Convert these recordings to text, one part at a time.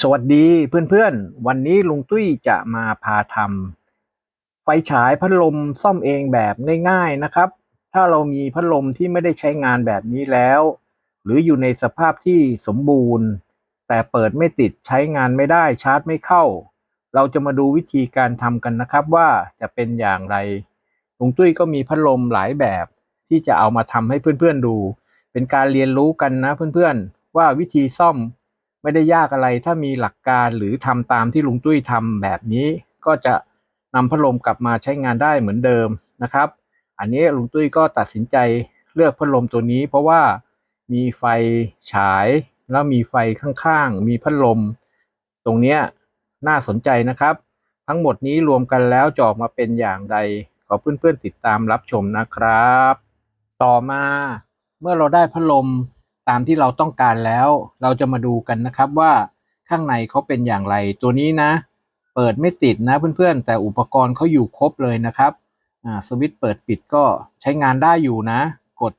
สวัสดีเพื่อนๆ วันนี้ลุงตุ้ยจะมาพาทำไฟฉายพัดลมซ่อมเองแบบง่ายๆนะครับ ถ้าเรามีพัดลมที่ไม่ได้ใช้งานแบบนี้แล้ว หรืออยู่ในสภาพที่สมบูรณ์ แต่เปิดไม่ติดใช้งานไม่ได้ชาร์จไม่เข้า เราจะมาดูวิธีการทำกันนะครับว่าจะเป็นอย่างไรลุงตุ้ยก็มีพัดลมหลายแบบที่จะเอามาทำให้เพื่อนๆดู เป็นการเรียนรู้กันนะเพื่อนๆว่าวิธีซ่อม ไม่ได้ยากอะไรถ้ามีหลักการหรือทำตามที่ลุงตุ้ยทำแบบนี้ ก็จะนำพัดลมกลับมาใช้งานได้เหมือนเดิมนะครับ อันนี้ลุงตุ้ยก็ตัดสินใจเลือกพัดลมตัวนี้ เพราะว่ามีไฟฉายแล้วมีไฟข้างๆ มีพัดลม ตรงนี้น่าสนใจนะครับ ทั้งหมดนี้รวมกันแล้วจะออกมาเป็นอย่างไรขอเพื่อนๆติดตามรับชมนะครับ ต่อมาเมื่อเราได้พัดลม ตามที่เราต้องการแล้ว เราจะมาดูกันนะครับว่าข้างในเขาเป็นอย่างไร ตัวนี้นะ เปิดไม่ติดนะเพื่อนๆ แต่อุปกรณ์เขาอยู่ครบเลยนะครับสวิตช์เปิดปิดก็ใช้งานได้อยู่นะ กด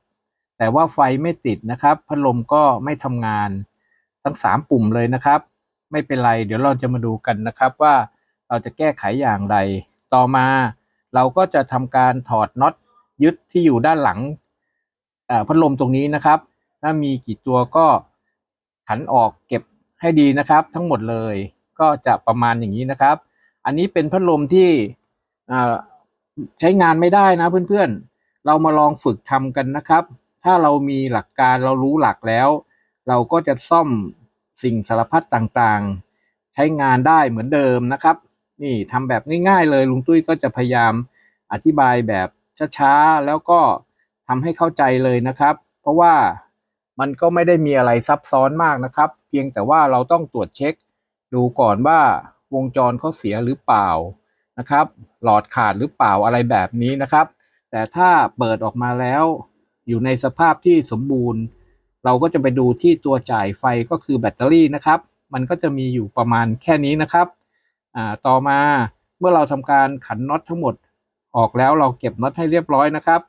แต่ว่าไฟไม่ติดนะครับ พัดลมก็ไม่ทำงาน ทั้งสามปุ่มเลยนะครับ ไม่เป็นไร เดี๋ยวเราจะมาดูกันนะครับว่าเราจะแก้ไขอย่างไร ต่อมาเราก็จะทำการถอดน็อตยึดที่อยู่ด้านหลังพัดลมตรงนี้นะครับ ถ้ามีกี่ตัวก็ขันออกเก็บให้ดีนะครับ ทั้งหมดเลยก็จะประมาณอย่างนี้นะครับ อันนี้เป็นพัดลมที่ใช้งานไม่ได้นะเพื่อนๆ เรามาลองฝึกทำกันนะครับ ถ้าเรามีหลักการเรารู้หลักแล้ว เราก็จะซ่อมสิ่งสารพัดต่างๆ ใช้งานได้เหมือนเดิมนะครับ นี่ทำแบบง่ายๆเลยลุงตุ้ยก็จะพยายามอธิบายแบบช้าๆ แล้วก็ทำให้เข้าใจเลยนะครับ เพราะว่า มันก็ไม่ได้มีอะไรซับซ้อนมากนะครับ เพียงแต่ว่าเราต้องตรวจเช็ค ดูก่อนว่าวงจรเขาเสียหรือเปล่านะครับ หลอดขาดหรือเปล่าอะไรแบบนี้นะครับ แต่ถ้าเปิดออกมาแล้ว อยู่ในสภาพที่สมบูรณ์ เราก็จะไปดูที่ตัวจ่ายไฟก็คือแบตเตอรี่นะครับ มันก็จะมีอยู่ประมาณแค่นี้นะครับต่อมาเมื่อเราทำการขันน็อตทั้งหมดออกแล้วเราเก็บน็อตให้เรียบร้อยนะครับ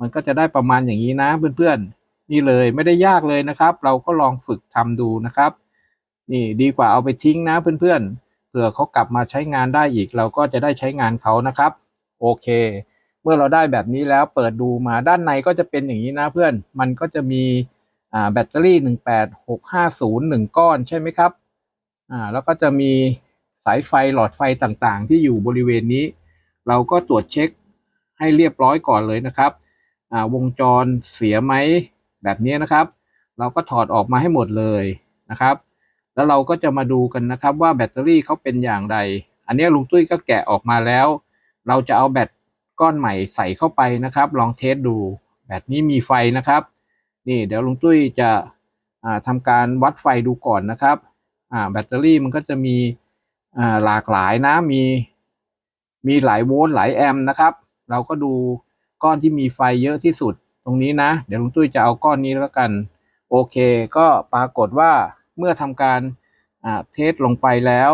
มันก็จะได้ประมาณอย่างนี้นะเพื่อนๆ นี่เลยไม่ได้ยากเลยนะครับ เราก็ลองฝึกทำดูนะครับ นี่ดีกว่าเอาไปทิ้งนะเพื่อนๆเผื่อเขากลับมาใช้งานได้อีก เราก็จะได้ใช้งานเขานะครับ โอเค เมื่อเราได้แบบนี้แล้วเปิดดูมาด้านในก็จะเป็นอย่างนี้นะเพื่อนมันก็จะมีแบตเตอรี่หนึ่งแปดหกห้าศูนย์หนึ่งก้อนใช่ไหมครับอ่าแล้วก็จะมีสายไฟหลอดไฟต่างๆ ที่อยู่บริเวณนี้ เราก็ตรวจเช็คให้เรียบร้อยก่อนเลยนะครับอ่าวงจรเสียไหม แบบนี้นะครับ เราก็ถอดออกมาให้หมดเลยนะครับ แล้วเราก็จะมาดูกันนะครับว่าแบตเตอรี่เขาเป็นอย่างไร อันนี้ลุงตุ้ยก็แกะออกมาแล้ว เราจะเอาแบตก้อนใหม่ใส่เข้าไปนะครับ ลองเทสดูแบตนี้มีไฟนะครับ นี่เดี๋ยวลุงตุ้ยจะอ่าทำการวัดไฟดูก่อนนะครับแบตเตอรี่มันก็จะมีหลากหลายนะมีมีหลายโวลต์หลายแอมป์นะครับ เราก็ดูก้อนที่มีไฟเยอะที่สุด ตรงนี้นะ เดี๋ยวลุงตุ้ยจะเอาก้อนนี้แล้วกัน โอเค ก็ปรากฏว่าเมื่อทำการเทสลงไปแล้ว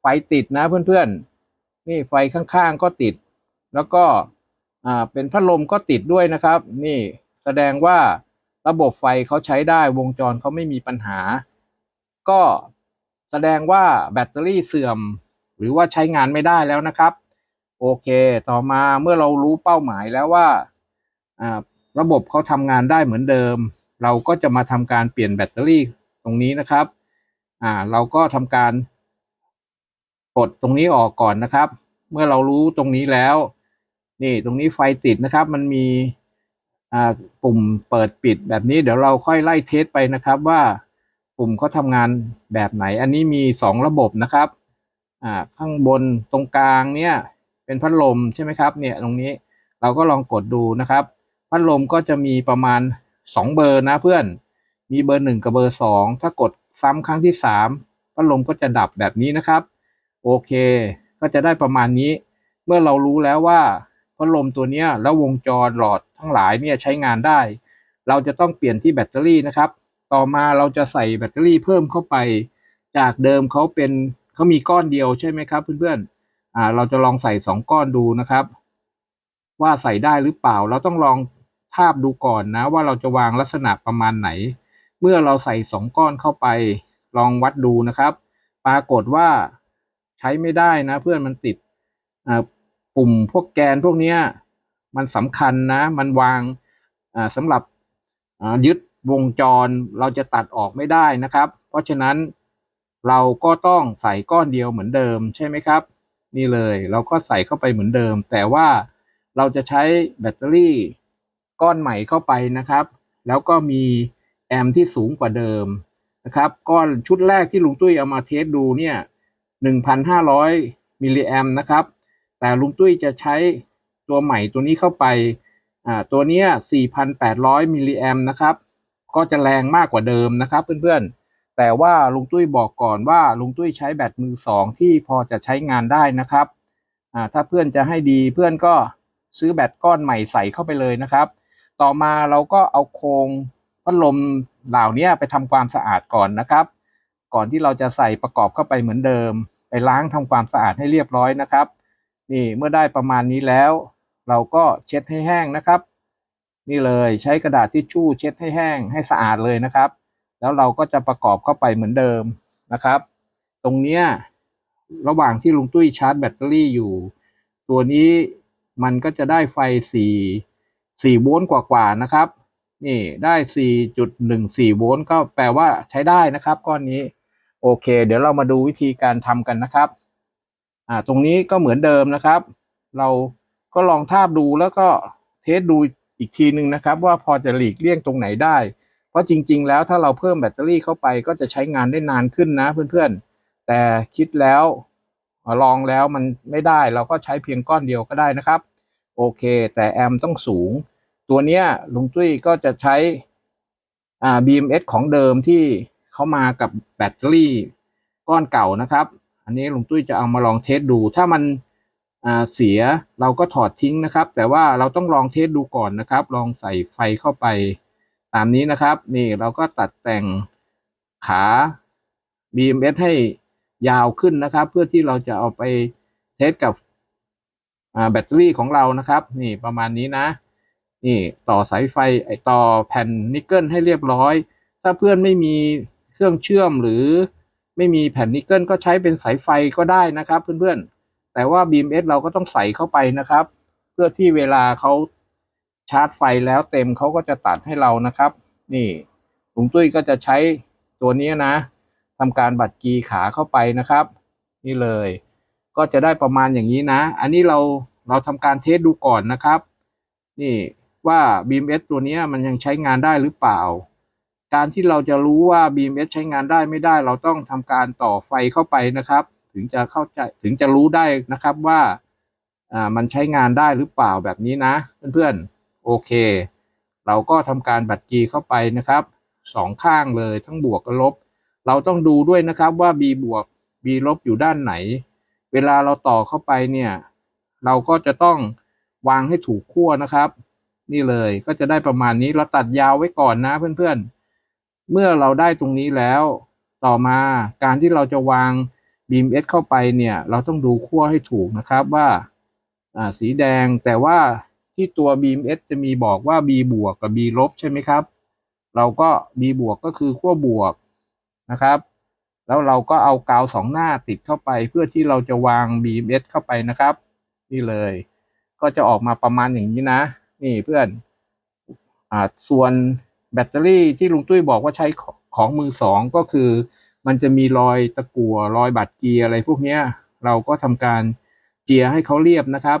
ไฟติดนะเพื่อนๆ นี่ไฟข้างๆก็ติด แล้วก็เป็นพัดลมก็ติดด้วยนะครับ นี่แสดงว่าระบบไฟเขาใช้ได้วงจรเขาไม่มีปัญหา ก็แสดงว่าแบตเตอรี่เสื่อม หรือว่าใช้งานไม่ได้แล้วนะครับ โอเค ต่อมาเมื่อเรารู้เป้าหมายแล้วว่า ระบบเขาทำงานได้เหมือนเดิม เราก็จะมาทำการเปลี่ยนแบตเตอรี่ตรงนี้นะครับอ่าเราก็ทำการกดตรงนี้ออกก่อนนะครับ เมื่อเรารู้ตรงนี้แล้ว นี่ตรงนี้ไฟติดนะครับ มันมีอ่าปุ่มเปิดปิดแบบนี้เดี๋ยวเราค่อยไล่เทสไปนะครับว่าปุ่มเขาทำงานแบบไหน อันนี้มีสองระบบนะครับอ่าข้างบนตรงกลางเนี่ยเป็นพัดลมใช่ไหมครับ เนี่ยตรงนี้เราก็ลองกดดูนะครับ พัดลมก็จะมีประมาณสองเบอร์นะเพื่อน มีเบอร์หนึ่งกับเบอร์สองถ้ากดซ้ำครั้งที่สามพัดลมก็จะดับแบบนี้นะครับ โอเค ก็จะได้ประมาณนี้ เมื่อเรารู้แล้วว่าพัดลมตัวนี้แล้ววงจรหลอดทั้งหลายเนี่ยใช้งานได้ เราจะต้องเปลี่ยนที่แบตเตอรี่นะครับ ต่อมาเราจะใส่แบตเตอรี่เพิ่มเข้าไป จากเดิมเขาเป็นเขามีก้อนเดียวใช่ไหมครับเพื่อนๆอ่าเราจะลองใส่สองก้อนดูนะครับ ว่าใส่ได้หรือเปล่า เราต้องลอง ทาบดูก่อนนะ ว่าเราจะวางลักษณะประมาณไหน เมื่อเราใส่สองก้อนเข้าไปลองวัดดูนะครับ ปรากฏว่าใช้ไม่ได้นะ เพื่อนมันติดปุ่มพวกแกนพวกนี้มันสำคัญนะ มันวางสำหรับยึดวงจรเราจะตัดออกไม่ได้นะครับ เพราะฉะนั้นเราก็ต้องใส่ก้อนเดียวเหมือนเดิมใช่ไหมครับ นี่เลยเราก็ใส่เข้าไปเหมือนเดิม แต่ว่าเราจะใช้แบตเตอรี่ ก้อนใหม่เข้าไปนะครับ แล้วก็มีแอมที่สูงกว่าเดิมนะครับ ก้อนชุดแรกที่ลุงตุ้ยเอามาเทสดูเนี่ย1,500 มิลลิแอมนะครับ แต่ลุงตุ้ยจะใช้ตัวใหม่ตัวนี้เข้าไปอ่าตัวเนี้ย4,800 มิลลิแอมนะครับ ก็จะแรงมากกว่าเดิมนะครับเพื่อนๆ แต่ว่าลุงตุ้ยบอกก่อนว่าลุงตุ้ยใช้แบตมือสองที่พอจะใช้งานได้นะครับอ่าถ้าเพื่อนจะให้ดีเพื่อนก็ซื้อแบตก้อนใหม่ใส่เข้าไปเลยนะครับ ต่อมาเราก็เอาโครงพัดลมเหล่านี้ไปทำความสะอาดก่อนนะครับ ก่อนที่เราจะใส่ประกอบเข้าไปเหมือนเดิม ไปล้างทำความสะอาดให้เรียบร้อยนะครับ นี่เมื่อได้ประมาณนี้แล้ว เราก็เช็ดให้แห้งนะครับ นี่เลยใช้กระดาษทิชชู่เช็ดให้แห้งให้สะอาดเลยนะครับ แล้วเราก็จะประกอบเข้าไปเหมือนเดิมนะครับ ตรงเนี้ยระหว่างที่ลุงตุ้ยชาร์จแบตเตอรี่อยู่ ตัวนี้มันก็จะได้ไฟสี สี่โวลต์กว่าๆนะครับ นี่ได้สี่จุดหนึ่งสี่โวลต์ก็แปลว่าใช้ได้นะครับก้อนนี้ โอเค เดี๋ยวเรามาดูวิธีการทำกันนะครับ อ่า ตรงนี้ก็เหมือนเดิมนะครับ เราก็ลองทาบดูแล้วก็เทสดูอีกทีหนึ่งนะครับ ว่าพอจะหลีกเลี่ยงตรงไหนได้ เพราะจริง ๆ แล้วถ้าเราเพิ่มแบตเตอรี่เข้าไปก็จะใช้งานได้นานขึ้นนะเพื่อนๆ แต่คิดแล้วลองแล้วมันไม่ได้เราก็ใช้เพียงก้อนเดียวก็ได้นะครับ โอเค แต่แอมต้องสูง ตัวเนี้ยลุงตุ้ยก็จะใช้อ่า BMS ของเดิมที่เขามากับแบตเตอรี่ก้อนเก่านะครับ อันนี้ลุงตุ้ยจะเอามาลองเทสดู ถ้ามันเสียเราก็ถอดทิ้งนะครับ แต่ว่าเราต้องลองเทสดูก่อนนะครับ ลองใส่ไฟเข้าไปตามนี้นะครับ นี่เราก็ตัดแต่งขา BMS ให้ยาวขึ้นนะครับ เพื่อที่เราจะเอาไปเทสกับ แบตเตอรี่ของเรานะครับ นี่ประมาณนี้นะ นี่ต่อสายไฟไอต่อแผ่นนิกเกิลให้เรียบร้อย ถ้าเพื่อนไม่มีเครื่องเชื่อมหรือไม่มีแผ่นนิกเกิลก็ใช้เป็นสายไฟก็ได้นะครับ เพื่อนๆ แต่ว่า BMS เราก็ต้องใส่เข้าไปนะครับ เพื่อที่เวลาเขาชาร์จไฟแล้วเต็มเขาก็จะตัดให้เรานะครับ นี่ลุงตุ้ยก็จะใช้ตัวนี้นะทำการบัดกีขาเข้าไปนะครับ นี่เลย ก็จะได้ประมาณอย่างนี้นะ อันนี้เราเราทำการเทสดูก่อนนะครับ นี่ว่า BMS ตัวนี้มันยังใช้งานได้หรือเปล่า การที่เราจะรู้ว่า BMS ใช้งานได้ไม่ได้ เราต้องทำการต่อไฟเข้าไปนะครับ ถึงจะเข้าใจถึงจะรู้ได้นะครับว่าอ่ามันใช้งานได้หรือเปล่าแบบนี้นะ เพื่อนๆโอเค เราก็ทำการบัดกีเข้าไปนะครับสองข้างเลยทั้งบวกกับลบ เราต้องดูด้วยนะครับว่า B บวก B ลบอยู่ด้านไหน เวลาเราต่อเข้าไปเนี่ย เราก็จะต้องวางให้ถูกขั้วนะครับ นี่เลยก็จะได้ประมาณนี้เราตัดยาวไว้ก่อนนะเพื่อนๆ เมื่อเราได้ตรงนี้แล้ว ต่อมาการที่เราจะวาง BMS เอสเข้าไปเนี่ย เราต้องดูขั้วให้ถูกนะครับว่าอ่าสีแดงแต่ว่าที่ตัว BMS จะมีบอกว่า B บวกกับ B ลบใช่ไหมครับ เราก็ B บวกก็คือขั้วบวกนะครับ แล้วเราก็เอากาวสองหน้าติดเข้าไป เพื่อที่เราจะวาง BMS เข้าไปนะครับ นี่เลย ก็จะออกมาประมาณอย่างนี้นะ นี่เพื่อนอ่าส่วนแบตเตอรี่ที่ลุงตุ้ยบอกว่าใช้ของของมือสองก็คือ มันจะมีรอยตะกั่วรอยบัดเกียร์อะไรพวกเนี้ยเราก็ทำการเจียให้เขาเรียบนะครับ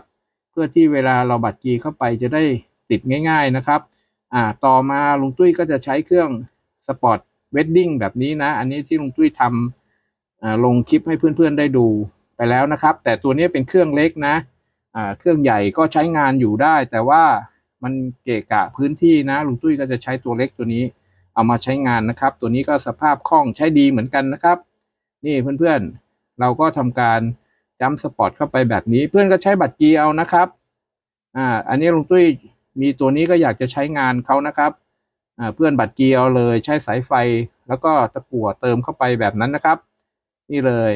เพื่อที่เวลาเราบัดเกียร์เข้าไปจะได้ติดง่าย ๆนะครับ อ่าต่อมาลุงตุ้ยก็จะใช้เครื่องสปอร์ต เวดดิ้งแบบนี้นะ อันนี้ที่ลุงตุ้ยทำอ่าลงคลิปให้เพื่อนๆได้ดูไปแล้วนะครับ แต่ตัวนี้เป็นเครื่องเล็กนะเครื่องใหญ่ก็ใช้งานอยู่ได้ แต่ว่ามันเกะกะพื้นที่นะลุงตุ้ยก็จะใช้ตัวเล็กตัวนี้เอามาใช้งานนะครับ ตัวนี้ก็สภาพคล่องใช้ดีเหมือนกันนะครับ นี่เพื่อนๆ เราก็ทำการจัมสปอร์ตเข้าไปแบบนี้ เพื่อนก็ใช้บัตรกีเอานะครับอ่าอันนี้ลุงตุ้ยมีตัวนี้ก็อยากจะใช้งานเขานะครับ เพื่อนบัตรเกีเอาเลยใช้สายไฟ แล้วก็ตะกั่วเติมเข้าไปแบบนั้นนะครับ นี่เลย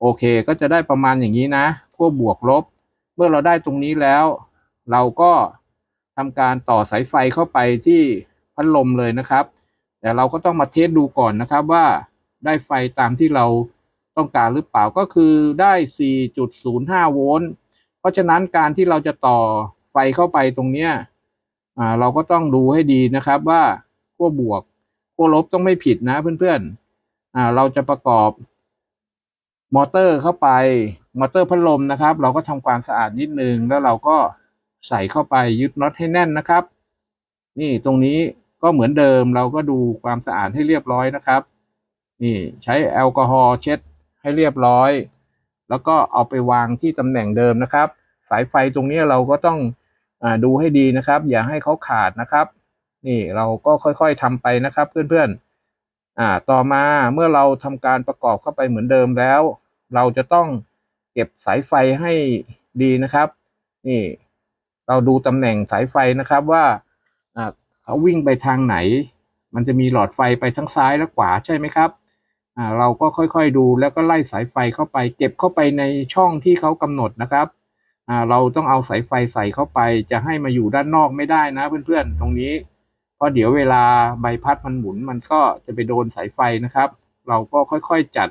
โอเคก็จะได้ประมาณอย่างนี้นะขั้วบวกลบ เมื่อเราได้ตรงนี้แล้ว เราก็ทำการต่อสายไฟเข้าไปที่พัดลมเลยนะครับ แต่เราก็ต้องมาเทสดูก่อนนะครับว่าได้ไฟตามที่เราต้องการหรือเปล่าก็คือได้ 4.05 โวลต์ เพราะฉะนั้นการที่เราจะต่อไฟเข้าไปตรงเนี้ย อ่าเราก็ต้องดูให้ดีนะครับว่าขั้วบวกขั้วลบต้องไม่ผิดนะเพื่อนๆอ่าเราจะประกอบ มอเตอร์เข้าไปมอเตอร์พัดลมนะครับ เราก็ทำความสะอาดนิดนึงแล้วเราก็ใส่เข้าไปยึดน็อตให้แน่นนะครับ นี่ตรงนี้ก็เหมือนเดิมเราก็ดูความสะอาดให้เรียบร้อยนะครับ นี่ใช้แอลกอฮอล์เช็ดให้เรียบร้อย แล้วก็เอาไปวางที่ตำแหน่งเดิมนะครับ สายไฟตรงนี้เราก็ต้อง ดูให้ดีนะครับ อย่าให้เขาขาดนะครับ นี่เราก็ค่อยๆทำไปนะครับ เพื่อนๆอ่าต่อมาเมื่อเราทำการประกอบเข้าไปเหมือนเดิมแล้ว เราจะต้องเก็บสายไฟให้ดีนะครับ นี่ เราดูตำแหน่งสายไฟนะครับว่าเขาวิ่งไปทางไหน มันจะมีหลอดไฟไปทั้งซ้ายและขวาใช่ไหมครับเราก็ค่อยๆดูแล้วก็ไล่สายไฟเข้าไป เก็บเข้าไปในช่องที่เขากำหนดนะครับ เราต้องเอาสายไฟใส่เข้าไป จะให้มาอยู่ด้านนอกไม่ได้นะเพื่อนๆ ตรงนี้ เพราะเดี๋ยวเวลาใบพัดมันหมุนมันก็จะไปโดนสายไฟนะครับ เราก็ค่อยๆจัด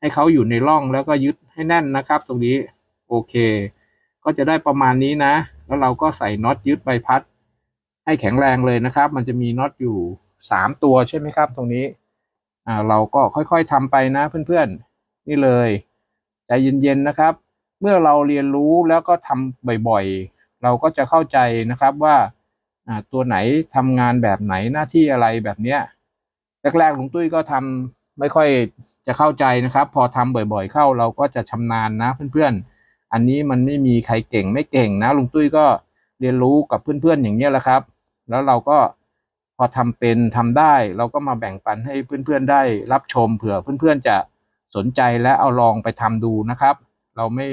ให้เขาอยู่ในร่องแล้วก็ยึดให้แน่นนะครับ ตรงนี้โอเค ก็จะได้ประมาณนี้นะ แล้วเราก็ใส่น็อตยึดใบพัด ให้แข็งแรงเลยนะครับ มันจะมีน็อตอยู่สามตัวใช่ไหมครับ ตรงนี้อ่าเราก็ค่อยๆทำไปนะเพื่อนๆ นี่เลยใจเย็นๆนะครับ เมื่อเราเรียนรู้แล้วก็ทำบ่อยๆ เราก็จะเข้าใจนะครับว่าตัวไหนทำงานแบบไหนหน้าที่อะไรแบบเนี้ยแรกๆลุงตุ้ยก็ทำไม่ค่อยจะเข้าใจนะครับ พอทำบ่อยๆ เข้าเราก็จะชำนาญนะเพื่อนๆ อันนี้มันไม่มีใครเก่งไม่เก่งนะลุงตุ้ยก็เรียนรู้กับเพื่อนๆอย่างนี้แหละครับ แล้วเราก็พอทำเป็นทำได้ เราก็มาแบ่งปันให้เพื่อนๆได้รับชมเผื่อเพื่อนๆจะสนใจและเอาลองไปทำดูนะครับ เราไม่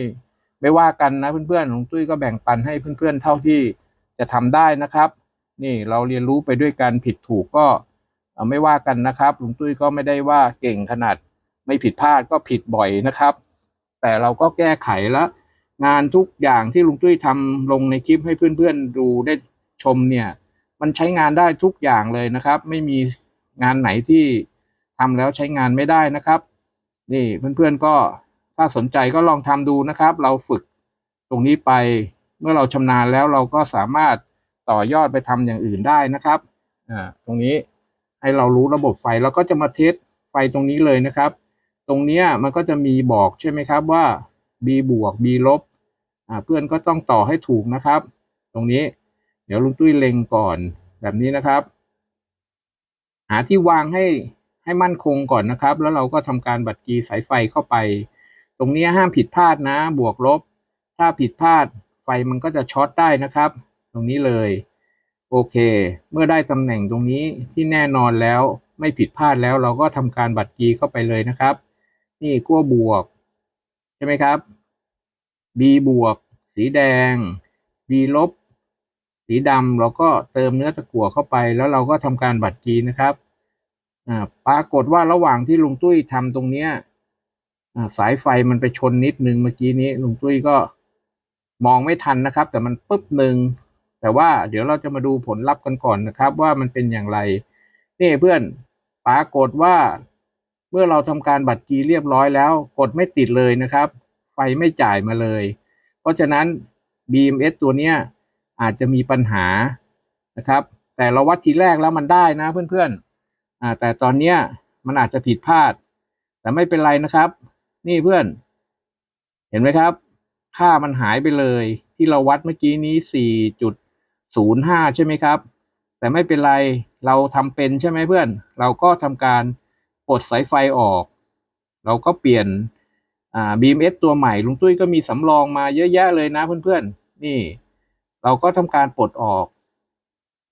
ไม่ว่ากันนะเพื่อนๆลุงตุ้ยก็แบ่งปันให้เพื่อนๆเท่าที่จะทำได้นะครับ นี่เราเรียนรู้ไปด้วยกันผิดถูกก็ไม่ว่ากันนะครับลุงตุ้ยก็ไม่ได้ว่าเก่งขนาดไม่ผิดพลาดก็ผิดบ่อยนะครับ แต่เราก็แก้ไขแล้ว งานทุกอย่างที่ลุงตุ้ยทำลงในคลิปให้เพื่อนๆดูได้ชมเนี่ย มันใช้งานได้ทุกอย่างเลยนะครับ ไม่มีงานไหนที่ทำแล้วใช้งานไม่ได้นะครับ นี่เพื่อนๆก็ ถ้าสนใจก็ลองทำดูนะครับ เราฝึกตรงนี้ไป เมื่อเราชำนาญแล้วเราก็สามารถต่อยอดไปทำอย่างอื่นได้นะครับอ่าตรงนี้ให้เรารู้ระบบไฟเราก็จะมาเทสไฟตรงนี้เลยนะครับ ตรงนี้มันก็จะมีบอกใช่ไหมครับว่า B บวก B ลบอ่าเพื่อนก็ต้องต่อให้ถูกนะครับ ตรงนี้ เดี๋ยวลุงตุ้ยเล็งก่อนแบบนี้นะครับ หาที่วางให้ให้มั่นคงก่อนนะครับ แล้วเราก็ทำการบัดกีสายไฟเข้าไป ตรงนี้ห้ามผิดพลาดนะ บวกลบ ถ้าผิดพลาดไฟมันก็จะช็อตได้นะครับ ตรงนี้เลย โอเค เมื่อได้ตำแหน่งตรงนี้ที่แน่นอนแล้วไม่ผิดพลาดแล้วเราก็ทำการบัดกีเข้าไปเลยนะครับ นี่ขั้วบวก ใช่ไหมครับ B บวก สีแดง B ลบ สีดำเราก็เติมเนื้อตะกั่วเข้าไป แล้วเราก็ทำการบัดกีนะครับปรากฏว่าระหว่างที่ลุงตุ้ยทำตรงเนี้ย สายไฟมันไปชนนิดนึงเมื่อกี้นี้ลุงตุ้ยก็มองไม่ทันนะครับ แต่มันปุ๊บหนึ่งแต่ว่าเดี๋ยวเราจะมาดูผลลัพธ์กันก่อนนะครับ ว่ามันเป็นอย่างไร นี่เพื่อนปรากฏว่าเมื่อเราทำการบัตรกีเรียบร้อยแล้ว กดไม่ติดเลยนะครับ ไฟไม่จ่ายมาเลย เพราะฉะนั้น BMS ตัวเนี้ยอาจจะมีปัญหานะครับ แต่เราวัดทีแรกแล้วมันได้นะเพื่อนๆแต่ตอนเนี้ยมันอาจจะผิดพลาด แต่ไม่เป็นไรนะครับ นี่เพื่อน เห็นไหมครับ ค่ามันหายไปเลย ที่เราวัดเมื่อกี้นี้สี่จุดศูนย์ห้าใช่ไหมครับ แต่ไม่เป็นไรเราทำเป็นใช่ไหมเพื่อน เราก็ทำการปลดสายไฟออก เราก็เปลี่ยนอ่า BMS ตัวใหม่ลุงตุ้ยก็มีสำรองมาเยอะแยะเลยนะเพื่อนๆ นี่ เราก็ทำการปลดออก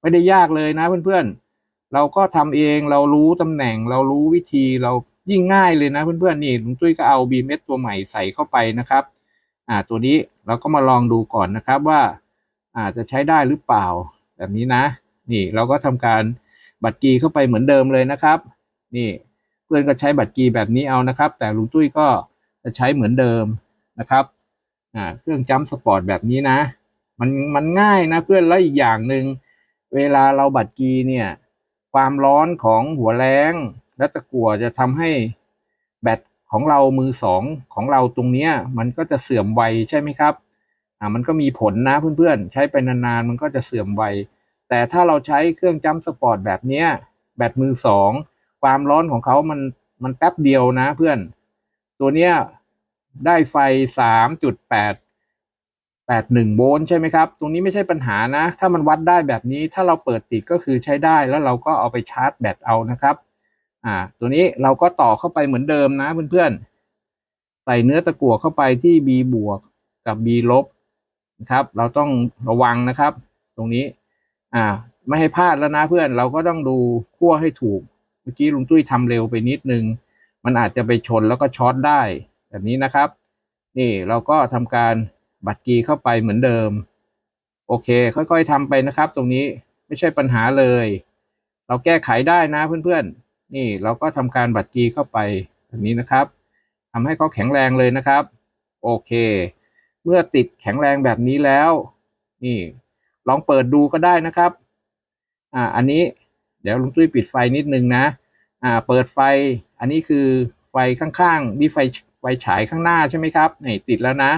ไม่ได้ยากเลยนะเพื่อนๆ เราก็ทำเองเรารู้ตำแหน่ง เรารู้วิธีเรา ยิ่งง่ายเลยนะเพื่อนๆนี่ลุงตุ้ยก็เอา BMS ตัวใหม่ใส่เข้าไปนะครับอ่าตัวนี้เราก็มาลองดูก่อนนะครับว่าอาจจะใช้ได้หรือเปล่าแบบนี้นะ นี่เราก็ทำการบัตรกีเข้าไปเหมือนเดิมเลยนะครับ นี่เพื่อนก็ใช้บัตรกีแบบนี้เอานะครับ แต่ลุงตุ้ยก็จะใช้เหมือนเดิมนะครับอ่าเครื่องจัมป์สปอร์ตแบบนี้นะ มันมันง่ายนะเพื่อนแล้วอีกอย่างหนึ่งเวลาเราบัตรกีเนี่ยความร้อนของหัวแรง และตะกั่วจะทำให้แบตของเรามือสองของเราตรงเนี้ยมันก็จะเสื่อมไวใช่ไหมครับอ่ามันก็มีผลนะเพื่อนๆ ใช้ไปนานๆมันก็จะเสื่อมไวแต่ถ้าเราใช้เครื่องจัมสปอร์ตแบบเนี้ยแบตมือสองความร้อนของเขามันมันแป๊บเดียวนะเพื่อน ตัวเนี้ยได้ไฟสามจุดแปดแปดหนึ่งโวลต์ใช่ไหมครับ ตรงนี้ไม่ใช่ปัญหานะ ถ้ามันวัดได้แบบนี้ถ้าเราเปิดติดก็คือใช้ได้แล้วเราก็เอาไปชาร์จแบตเอานะครับ อ่า ตัวนี้เราก็ต่อเข้าไปเหมือนเดิมนะเพื่อนๆ ใส่เนื้อตะกั่วเข้าไปที่ B บวกกับ B ลบนะครับ เราต้องระวังนะครับ ตรงนี้ อ่า ไม่ให้พลาดแล้วนะเพื่อน เราก็ต้องดูขั้วให้ถูก เมื่อกี้ลุงตุ้ยทำเร็วไปนิดนึง มันอาจจะไปชนแล้วก็ช็อตได้ แบบนี้นะครับ นี่เราก็ทำการบัตรกีเข้าไปเหมือนเดิม โอเค ค่อยๆทำไปนะครับ ตรงนี้ไม่ใช่ปัญหาเลย เราแก้ไขได้นะเพื่อนๆ นี่เราก็ทำการบัตรกีเข้าไปแบบนี้นะครับทำให้เขาแข็งแรงเลยนะครับ โอเค เมื่อติดแข็งแรงแบบนี้แล้ว นี่ ลองเปิดดูก็ได้นะครับ อ่า อันนี้ เดี๋ยวลุงตุ้ยปิดไฟนิดนึงนะ อ่า เปิดไฟ อันนี้คือไฟข้างๆ มีไฟไฟฉายข้างหน้าใช่ไหมครับ นี่ติดแล้วนะ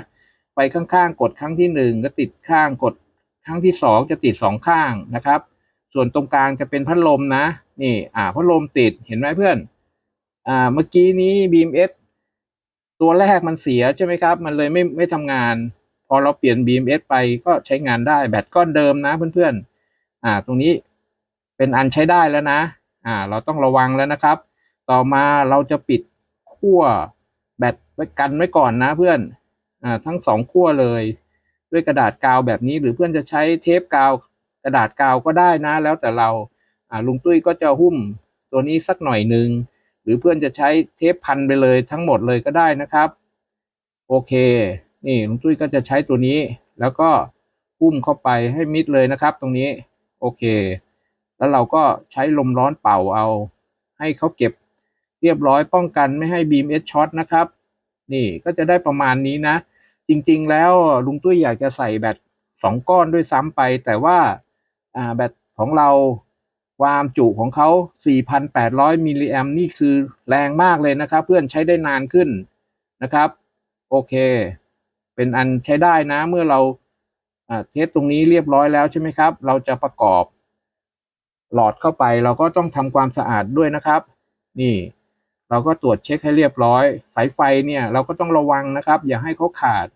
ไฟข้างๆ กดครั้งที่หนึ่งก็ติดข้าง กดครั้งที่สองจะติดสองข้างนะครับ ส่วนตรงกลางจะเป็นพัดลมนะ นี่อ่าพัดลมติดเห็นไหมเพื่อนอ่าเมื่อกี้นี้ BMS ตัวแรกมันเสียใช่ไหมครับ มันเลยไม่ไม่ทำงาน พอเราเปลี่ยน BMS ไปก็ใช้งานได้แบตก้อนเดิมนะเพื่อนๆอ่าตรงนี้เป็นอันใช้ได้แล้วนะอ่าเราต้องระวังแล้วนะครับ ต่อมาเราจะปิดขั้วแบตไว้กันไว้ก่อนนะเพื่อนอ่าทั้งสองขั้วเลย ด้วยกระดาษกาวแบบนี้หรือเพื่อนจะใช้เทปกาวกระดาษกาวก็ได้นะ แล้วแต่เราอ่า ลุงตุ้ยก็จะหุ้มตัวนี้สักหน่อยหนึ่งหรือเพื่อนจะใช้เทปพันไปเลยทั้งหมดเลยก็ได้นะครับ โอเค นี่ลุงตุ้ยก็จะใช้ตัวนี้ แล้วก็หุ้มเข้าไปให้มิดเลยนะครับ ตรงนี้โอเค แล้วเราก็ใช้ลมร้อนเป่าเอา ให้เขาเก็บเรียบร้อยป้องกันไม่ให้บีมเอสช็อตนะครับ นี่ก็จะได้ประมาณนี้นะ จริงๆแล้วลุงตุ้ยอยากจะใส่แบตสองก้อนด้วยซ้ำไป แต่ว่าอ่าแบตของเรา ความจุของเขา 4,800 มิลลิแอมนี่คือแรงมากเลยนะครับ เพื่อนใช้ได้นานขึ้นนะครับ โอเค เป็นอันใช้ได้นะเมื่อเราเทสตรงนี้เรียบร้อยแล้วใช่ไหมครับ เราจะประกอบ หลอดเข้าไปเราก็ต้องทำความสะอาดด้วยนะครับ นี่ เราก็ตรวจเช็คให้เรียบร้อย สายไฟเนี่ย เราก็ต้องระวังนะครับ อย่าให้เขาขาด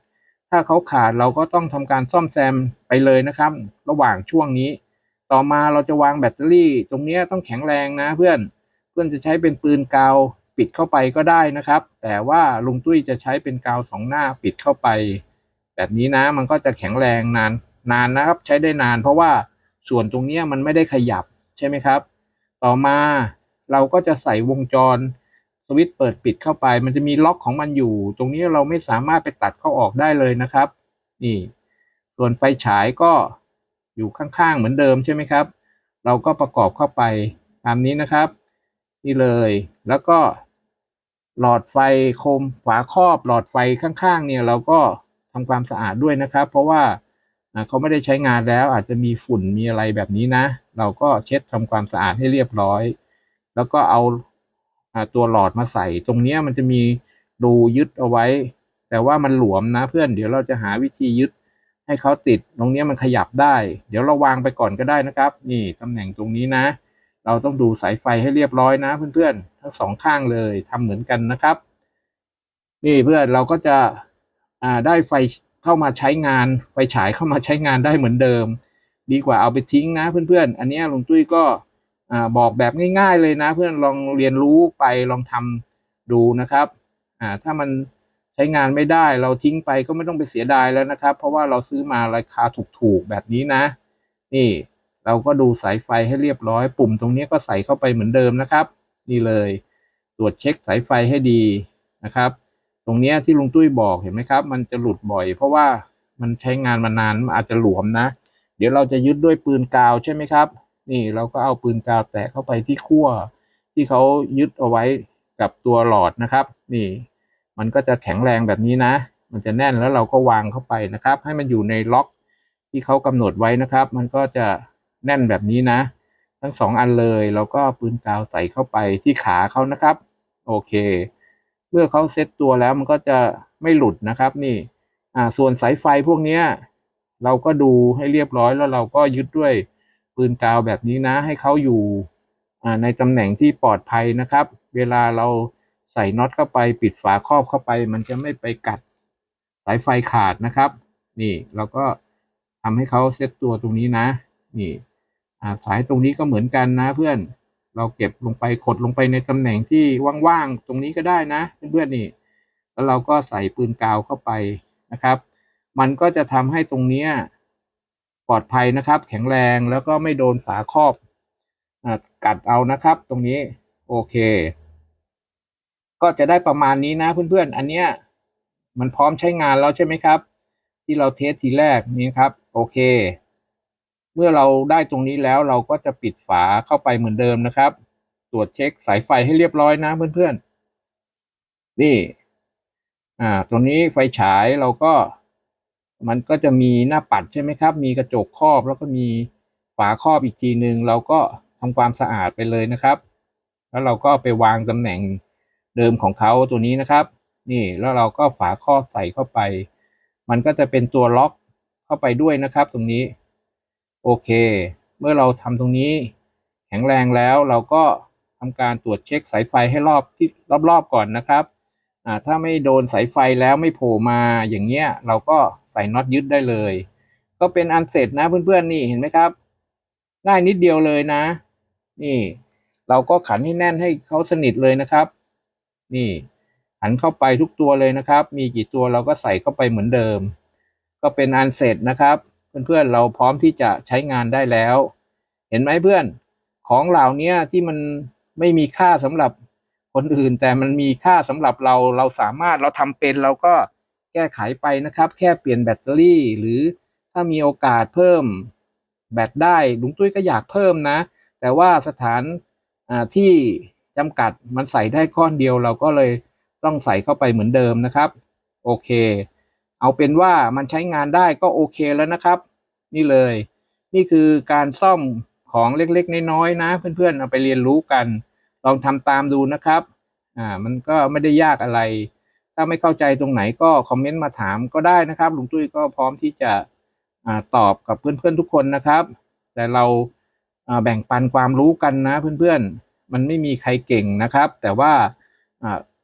ถ้าเขาขาดเราก็ต้องทำการซ่อมแซมไปเลยนะครับ ระหว่างช่วงนี้ ต่อมาเราจะวางแบตเตอรี่ ตรงนี้ต้องแข็งแรงนะเพื่อน เพื่อนจะใช้เป็นปืนกาวปิดเข้าไปก็ได้นะครับ แต่ว่าลุงตุ้ยจะใช้เป็นกาวสองหน้าปิดเข้าไป แบบนี้นะมันก็จะแข็งแรงนานนานนะครับ ใช้ได้นาน เพราะว่าส่วนตรงนี้มันไม่ได้ขยับใช่ไหมครับ ต่อมาเราก็จะใส่วงจรสวิตช์เปิดปิดเข้าไป มันจะมีล็อกของมันอยู่ ตรงนี้เราไม่สามารถไปตัดเข้าออกได้เลยนะครับ นี่ ส่วนไฟฉายก็ อยู่ข้างๆเหมือนเดิมใช่ไหมครับ เราก็ประกอบเข้าไปตามนี้นะครับ นี่เลยแล้วก็หลอดไฟโคมฝาครอบหลอดไฟข้างๆ เนี่ยเราก็ทำความสะอาดด้วยนะครับ เพราะว่าเขาไม่ได้ใช้งานแล้วอาจจะมีฝุ่นมีอะไรแบบนี้นะ เราก็เช็ดทำความสะอาดให้เรียบร้อย แล้วก็เอาตัวหลอดมาใส่ ตรงนี้มันจะมีรูยึดเอาไว้ แต่ว่ามันหลวมนะเพื่อนเดี๋ยวเราจะหาวิธียึด ให้เขาติดตรงนี้มันขยับได้ เดี๋ยวเราวางไปก่อนก็ได้นะครับ นี่ตำแหน่งตรงนี้นะ เราต้องดูสายไฟให้เรียบร้อยนะเพื่อนๆทั้งสองข้างเลยทำเหมือนกันนะครับ นี่เพื่อนเราก็จะอ่าได้ไฟเข้ามาใช้งานไฟฉายเข้ามาใช้งานได้เหมือนเดิม ดีกว่าเอาไปทิ้งนะเพื่อนๆ อันนี้ลุงตุ้ยก็บอกแบบง่าย ๆ เลยนะ เพื่อนลองเรียนรู้ไปลองทำดูนะครับถ้ามัน ช้งานไม่ได้เราทิ้งไปก็ไม่ต้องไปเสียดายแล้วนะครับ เพราะว่าเราซื้อมาราคาถูกๆแบบนี้นะ นี่เราก็ดูสายไฟให้เรียบร้อย ปุ่มตรงนี้ก็ใส่เข้าไปเหมือนเดิมนะครับ นี่เลย ตรวจเช็คสายไฟให้ดีนะครับ ตรงนี้ที่ลุงตุ้ยบอกเห็นไหมครับ มันจะหลุดบ่อย เพราะว่ามันใช้งานมานานมันอาจจะหลวมนะ เดี๋ยวเราจะยึดด้วยปืนกาวใช่ไหมครับ นี่เราก็เอาปืนกาวแตะเข้าไปที่ขั้วที่เขายึดเอาไว้กับตัวหลอดนะครับ นี่ มันก็จะแข็งแรงแบบนี้นะ มันจะแน่นแล้วเราก็วางเข้าไปนะครับ ให้มันอยู่ในล็อกที่เขากำหนดไว้นะครับ มันก็จะแน่นแบบนี้นะ ทั้งสองอันเลยเราก็ปืนกาวใส่เข้าไปที่ขาเขานะครับ โอเค เมื่อเขาเซ็ตตัวแล้วมันก็จะไม่หลุดนะครับนี่อ่าส่วนสายไฟพวกเนี้ยเราก็ดูให้เรียบร้อยแล้วเราก็ยึดด้วยปืนกาวแบบนี้นะ ให้เขาอยู่อ่าในตำแหน่งที่ปลอดภัยนะครับ เวลาเรา ใส่น็อตเข้าไปปิดฝาครอบเข้าไป มันจะไม่ไปกัดสายไฟขาดนะครับ นี่เราก็ทำให้เขาเซ็ตตัวตรงนี้นะ นี่สายตรงนี้ก็เหมือนกันนะเพื่อนเราเก็บลงไปขดลงไปในตำแหน่งที่ว่างๆตรงนี้ก็ได้นะเพื่อนๆนี่ แล้วเราก็ใส่ปืนกาวเข้าไปนะครับ มันก็จะทำให้ตรงเนี้ยปลอดภัยนะครับ แข็งแรงแล้วก็ไม่โดนฝาครอบอกัดเอานะครับ ตรงนี้โอเค ก็จะได้ประมาณนี้นะเพื่อนๆ อันเนี้ยมันพร้อมใช้งานแล้วใช่ไหมครับ ที่เราเทสทีแรกนี้ครับ โอเค เมื่อเราได้ตรงนี้แล้วเราก็จะปิดฝาเข้าไปเหมือนเดิมนะครับ ตรวจเช็คสายไฟให้เรียบร้อยนะเพื่อนๆ นี่ อ่า ตรงนี้ไฟฉายเราก็ มันก็จะมีหน้าปัดใช่ไหมครับ มีกระจกครอบแล้วก็มีฝาครอบอีกทีหนึ่งเราก็ทำความสะอาดไปเลยนะครับ แล้วเราก็ไปวางตำแหน่ง เดิมของเขาตัวนี้นะครับ นี่แล้วเราก็ฝาครอบใส่เข้าไป มันก็จะเป็นตัวล็อกเข้าไปด้วยนะครับ ตรงนี้ โอเค เมื่อเราทำตรงนี้ แข็งแรงแล้วเราก็ทำการตรวจเช็คสายไฟให้รอบที่รอบๆก่อนนะครับถ้าไม่โดนสายไฟแล้วไม่โผล่มาอย่างเงี้ย เราก็ใส่น็อตยึดได้เลย ก็เป็นอันเสร็จนะเพื่อนๆนี่เห็นไหมครับง่ายนิดเดียวเลยนะ นี่ เราก็ขันให้แน่นให้เขาสนิทเลยนะครับ นี่ หันเข้าไปทุกตัวเลยนะครับ มีกี่ตัวเราก็ใส่เข้าไปเหมือนเดิม ก็เป็นอันเสร็จนะครับ เพื่อนๆเราพร้อมที่จะใช้งานได้แล้ว เห็นไหมเพื่อน ของเหล่านี้ที่มันไม่มีค่าสำหรับคนอื่น แต่มันมีค่าสำหรับเราเราสามารถเราทำเป็นเราก็แก้ไขไปนะครับ แค่เปลี่ยนแบตเตอรี่ หรือถ้ามีโอกาสเพิ่มแบตได้ลุงตุ้ยก็อยากเพิ่มนะ แต่ว่าสถานที่ จำกัดมันใส่ได้ก้อนเดียวเราก็เลยต้องใส่เข้าไปเหมือนเดิมนะครับ โอเค เอาเป็นว่ามันใช้งานได้ก็โอเคแล้วนะครับ นี่เลย นี่คือการซ่อมของเล็กๆ น้อยๆนะ เพื่อนๆ เอาไปเรียนรู้กัน ลองทำตามดูนะครับ อ่า มันก็ไม่ได้ยากอะไร ถ้าไม่เข้าใจตรงไหนก็คอมเมนต์มาถามก็ได้นะครับลุงตุ้ยก็พร้อมที่จะอ่าตอบกับเพื่อนๆทุกคนนะครับ แต่เราอ่าแบ่งปันความรู้กันนะเพื่อนๆ มันไม่มีใครเก่งนะครับ แต่ว่า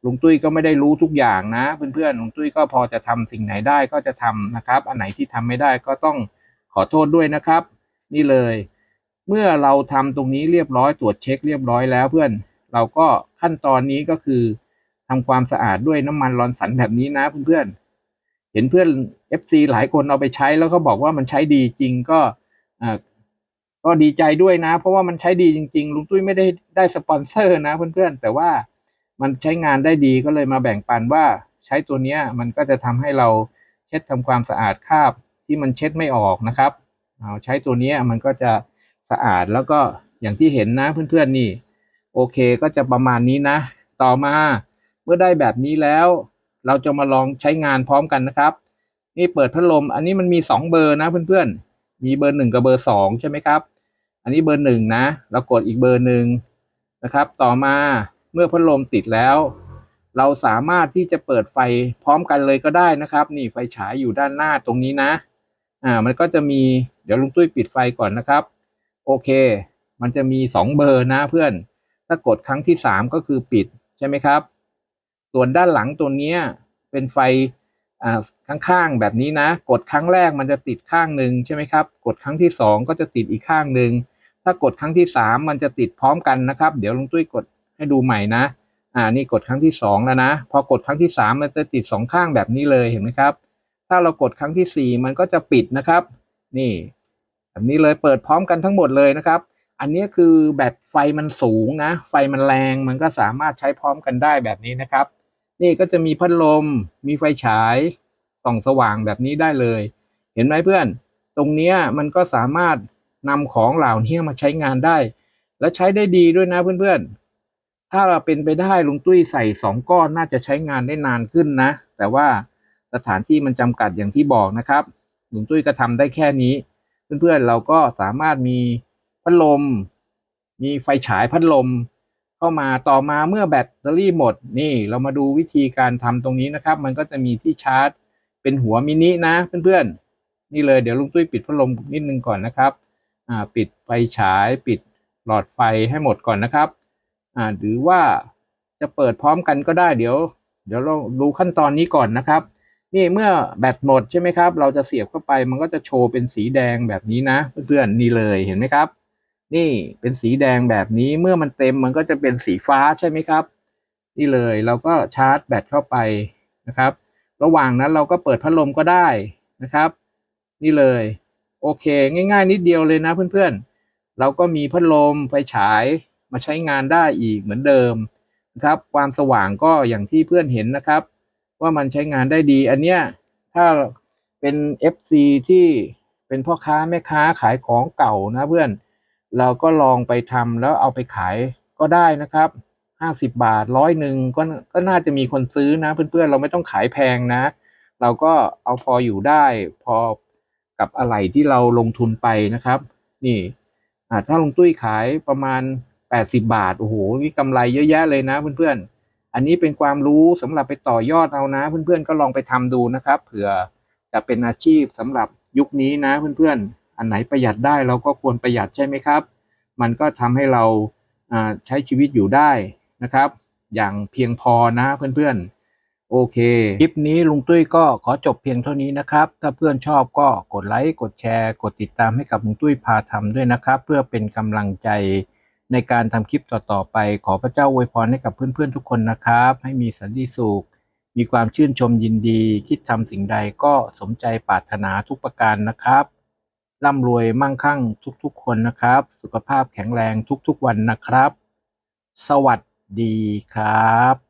ลุงตุ้ยก็ไม่ได้รู้ทุกอย่างนะเพื่อนๆลุงตุ้ยก็พอจะทำสิ่งไหนได้ก็จะทำนะครับ อันไหนที่ทำไม่ได้ก็ต้องขอโทษด้วยนะครับ นี่เลย เมื่อเราทำตรงนี้เรียบร้อยตรวจเช็คเรียบร้อยแล้วเพื่อน เราก็ขั้นตอนนี้ก็คือทำความสะอาดด้วยน้ำมันรอนสันแบบนี้นะเพื่อนๆเห็นเพื่อน FC หลายคนเอาไปใช้แล้วก็บอกว่ามันใช้ดีจริงก็อ่า ก็ดีใจด้วยนะ เพราะว่ามันใช้ดีจริง ๆ ลุงตุ้ยไม่ได้ได้สปอนเซอร์นะเพื่อนๆ แต่ว่ามันใช้งานได้ดีก็เลยมาแบ่งปันว่าใช้ตัวเนี้ยมันก็จะทำให้เราเช็ดทำความสะอาดคราบที่มันเช็ดไม่ออกนะครับเอาใช้ตัวเนี้ยมันก็จะสะอาดแล้วก็อย่างที่เห็นนะเพื่อนๆนี่ โอเคก็จะประมาณนี้นะ ต่อมาเมื่อได้แบบนี้แล้ว เราจะมาลองใช้งานพร้อมกันนะครับ นี่เปิดพัดลมอันนี้มันมีสองเบอร์นะเพื่อนๆ มีเบอร์หนึ่งกับเบอร์สองใช่ไหมครับ อันนี้เบอร์หนึ่งนะ เรากดอีกเบอร์หนึ่งนะครับ ต่อมาเมื่อพัดลมติดแล้ว เราสามารถที่จะเปิดไฟพร้อมกันเลยก็ได้นะครับ นี่ไฟฉายอยู่ด้านหน้าตรงนี้นะ อ่า มันก็จะมีเดี๋ยวลุงตุ้ยปิดไฟก่อนนะครับ โอเค มันจะมีสองเบอร์นะเพื่อน ถ้ากดครั้งที่สามก็คือปิดใช่ไหมครับ ส่วนด้านหลังตัวเนี้ยเป็นไฟอ่าข้างๆแบบนี้นะ กดครั้งแรกมันจะติดข้างหนึ่งใช่ไหมครับ กดครั้งที่สองก็จะติดอีกข้างหนึ่ง ถ้ากดครั้งที่สามมันจะติดพร้อมกันนะครับ เดี๋ยวลุงตุ้ยกดให้ดูใหม่นะ อ่า นี่กดครั้งที่สองแล้วนะ พอกดครั้งที่สามมันจะติดสองข้างแบบนี้เลยเห็นไหมครับ ถ้าเรากดครั้งที่สี่มันก็จะปิดนะครับ นี่ แบบนี้เลยเปิดพร้อมกันทั้งหมดเลยนะครับ อันนี้คือแบตไฟมันสูงนะ ไฟมันแรง มันก็สามารถใช้พร้อมกันได้แบบนี้นะครับ นี่ก็จะมีพัดลม มีไฟฉายส่องสว่างแบบนี้ได้เลย เห็นไหมเพื่อน ตรงเนี้ยมันก็สามารถ นำของเหล่านี้มาใช้งานได้ และใช้ได้ดีด้วยนะเพื่อนๆ ถ้าเราเป็นไปได้ลุงตุ้ยใส่สองก้อนน่าจะใช้งานได้นานขึ้นนะ แต่ว่าสถานที่มันจำกัดอย่างที่บอกนะครับลุงตุ้ยก็ทำได้แค่นี้ เพื่อนๆเราก็สามารถมีพัดลม มีไฟฉายพัดลม เข้ามาต่อมาเมื่อแบตเตอรี่หมดนี่เรามาดูวิธีการทำตรงนี้นะครับ มันก็จะมีที่ชาร์จ เป็นหัวมินินะเพื่อนๆนี่เลยเดี๋ยวลุงตุ้ยปิดพัดลมนิดนึงก่อนนะครับ ปิดไฟฉายปิดหลอดไฟให้หมดก่อนนะครับหรือว่าจะเปิดพร้อมกันก็ได้เดี๋ยว เดี๋ยวเราดูขั้นตอนนี้ก่อนนะครับ นี่เมื่อแบตหมดใช่ไหมครับ เราจะเสียบเข้าไปมันก็จะโชว์เป็นสีแดงแบบนี้นะ เพื่อนๆนี่เลยเห็นไหมครับ นี่เป็นสีแดงแบบนี้เมื่อมันเต็มมันก็จะเป็นสีฟ้าใช่ไหมครับ นี่เลยเราก็ชาร์จแบตเข้าไปนะครับ ระหว่างนั้นเราก็เปิดพัดลมก็ได้นะครับ นี่เลย โอเค ง่าย ๆ นิดเดียวเลยนะเพื่อนๆ เราก็มีพัดลมไฟฉายมาใช้งานได้อีกเหมือนเดิมนะครับความสว่างก็อย่างที่เพื่อนเห็นนะครับ ว่ามันใช้งานได้ดี อันเนี้ยถ้าเป็น FC ที่เป็นพ่อค้าแม่ค้าขายของเก่านะเพื่อน เราก็ลองไปทำแล้วเอาไปขายก็ได้นะครับห้าสิบบาทร้อยหนึ่งก็ก็น่าจะมีคนซื้อนะ เพื่อนๆ เราไม่ต้องขายแพงนะ เราก็เอาพออยู่ได้ พอ กับอะไรที่เราลงทุนไปนะครับ นี่ถ้าลงตุ้ยขายประมาณแปดสิบาท โอ้โห นี่กำไรเยอะแยะเลยนะเพื่อนๆ อันนี้เป็นความรู้สำหรับไปต่อยอดเอานะ เพื่อนๆ ก็ลองไปทำดูนะครับ เผื่อจะเป็นอาชีพสำหรับยุคนี้นะเพื่อนๆ อันไหนประหยัดได้เราก็ควรประหยัดใช่ไหมครับ มันก็ทำให้เราอ่าใช้ชีวิตอยู่ได้นะครับ อย่างเพียงพอนะเพื่อนๆ โอเค คลิปนี้ลุงตุ้ยก็ขอจบเพียงเท่านี้นะครับ ถ้าเพื่อนชอบก็กดไลค์ กดแชร์ กดติดตามให้กับลุงตุ้ยพาทำด้วยนะครับ เพื่อเป็นกำลังใจในการทำคลิปต่อๆไป ขอพระเจ้าอวยพรให้กับเพื่อนๆทุกคนนะครับ ให้มีสันติสุข มีความชื่นชมยินดี คิดทำสิ่งใดก็สมใจปรารถนาทุกประการนะครับร่ำรวยมั่งคั่งทุกๆ คนนะครับ สุขภาพแข็งแรงทุกๆวันนะครับ สวัสดีครับ